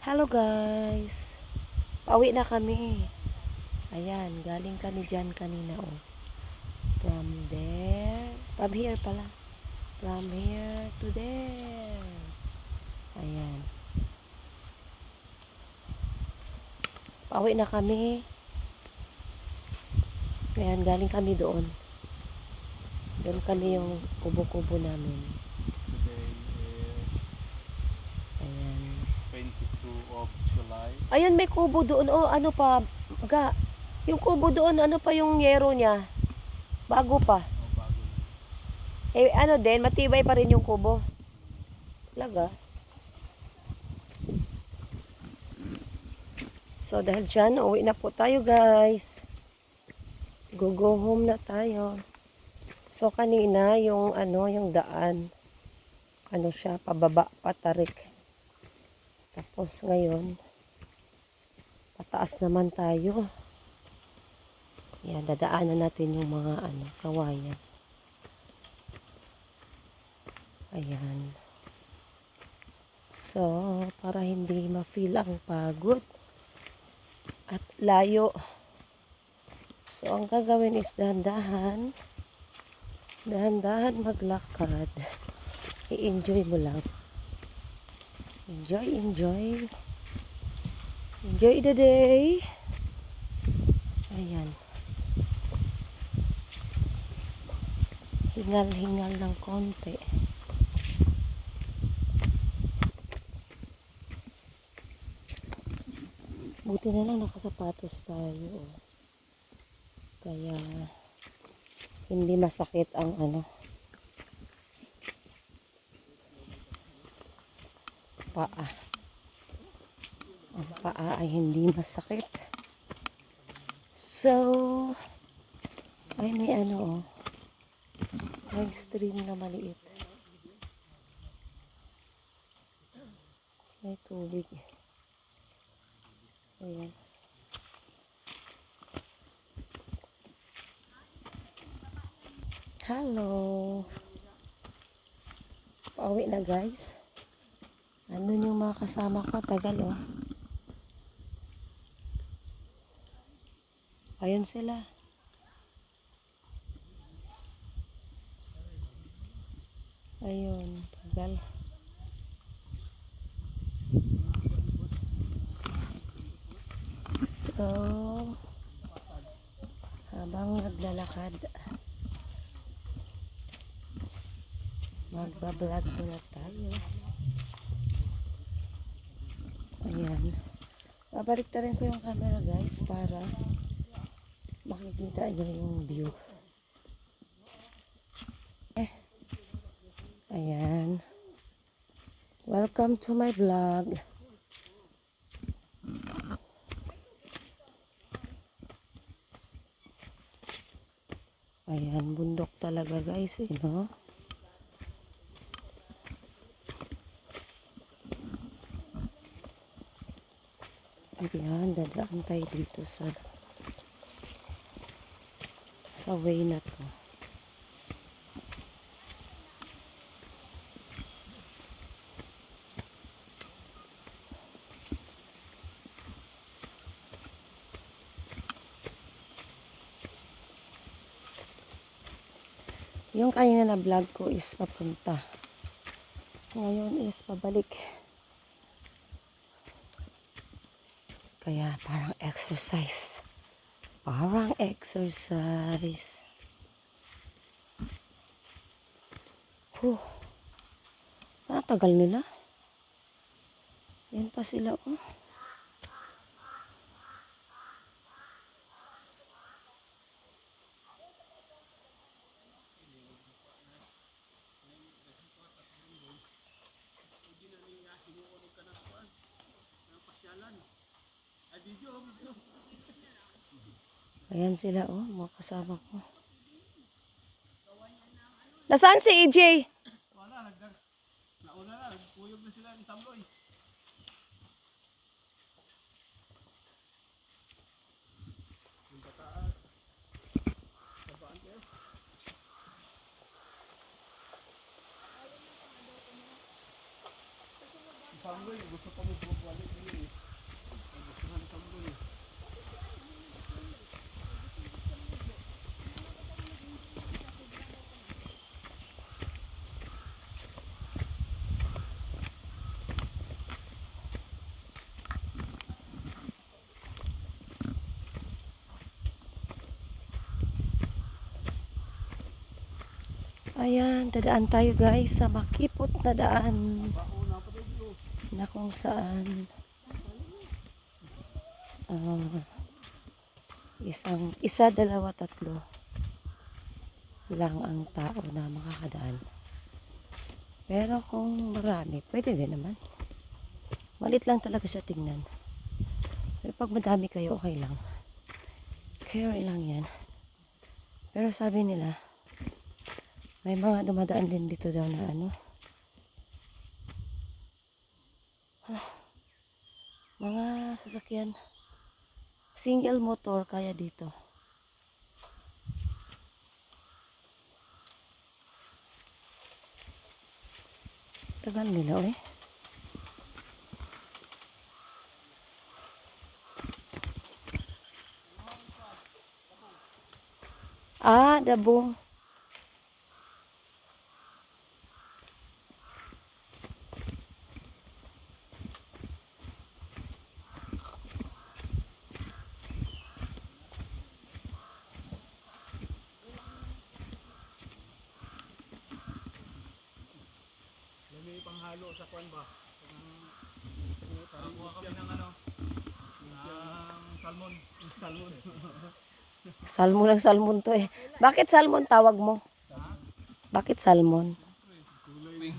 Hello guys. Pauwi na kami. Ayan, galing kami dyan kanina oh. From there. From here pala. From here to there. Ayan. Pauwi na kami. Ayan, galing kami doon. Doon kami yung kubo-kubo namin. Of July. Ayun, may kubo doon. Oh, ano pa? Ga, yung kubo doon, ano pa yung yero niya? Bago pa. Oh, bago. Eh, ano din, matibay pa rin yung kubo. Talaga. So, dahil dyan, uwi na po tayo, guys. Go, go home na tayo. So, kanina, yung ano, yung daan, ano siya, pababa, patarik. Tapos, ngayon, pataas naman tayo. Yan, dadaanan natin yung mga, ano, kawayan. Ayan. So, para hindi ma-feel ang pagod at layo. So, ang gagawin is dahan-dahan. Dahan-dahan maglakad. I-enjoy mo lang. Enjoy, enjoy. Enjoy the day. Ayan. Hingal-hingal ng konti. Buti na lang nakasapatos tayo. oh. Kaya hindi masakit ang ano paa. Ang paa ay hindi masakit. So, ay may ano oh. May stream na maliit. May tubig. Ayan. Hello. Pauwi na guys. Ano yung mga kasama ko? Tagal oh. Ayun sila. Ayun, tagal. So, habang naglalakad, magbablog muna tayo. Ayan. Babalik na rin ko yung camera guys para makikita nyo yung view. Eh. Ayan. Welcome to my vlog. Ayan, bundok talaga guys, eh, no? Ayan, dadaan tayo dito sa sa way na to. Yung kanina na vlog ko is papunta. Ngayon is pabalik. Kaya parang exercise. Parang exercise. Huh. Ah, tagal nila. Yan pa sila, oh. Ayan sila, oh, mga kasama ko. Nasaan si EJ? Wala, nagdag. Nauna na, nagpuyog na sila ni Samloy. Samloy, gusto pa mo bumalik. Ayan, dadaan tayo guys sa makipot na daan. Na kung saan ah, isang, isa, dalawa, tatlo lang ang tao na makakadaan. Pero kung marami, pwede din naman. Malit lang talaga siya tingnan. Pero pag madami kayo, okay lang. Carry lang yan. Pero sabi nila, may mga dumadaan din dito daw na ano. Ah, Mga sasakyan. Single motor kaya dito. Tagal nila eh. Ah, dabo. Panghalo sa kwan ba? Kuha kami ng ano? Ng salmon. Salmon. Salmon lang salmon to eh. Bakit salmon tawag mo? Bakit salmon? Na eh.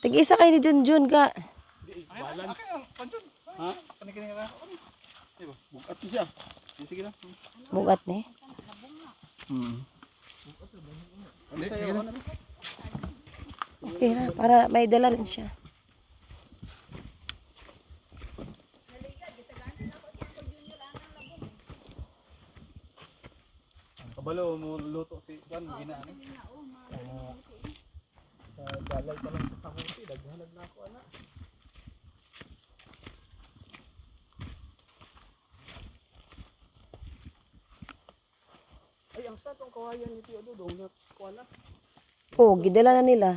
Tig-isa kayo ni Junjun ka. Balance. Ang. Ha? Kani-kani ka na. Diba? Bukat siya. Sige lang. Mugat ni. Hmm. Hindi, sige lang. Okay na, para may dala rin siya. Kabalo mo luto si Juan, ginaan. Sa dalay pa lang sa kamuti, daghanag na ako ana. Ay, ang sa tong kawayan ni Tio Dudong kuha na. Oh, gidala na nila.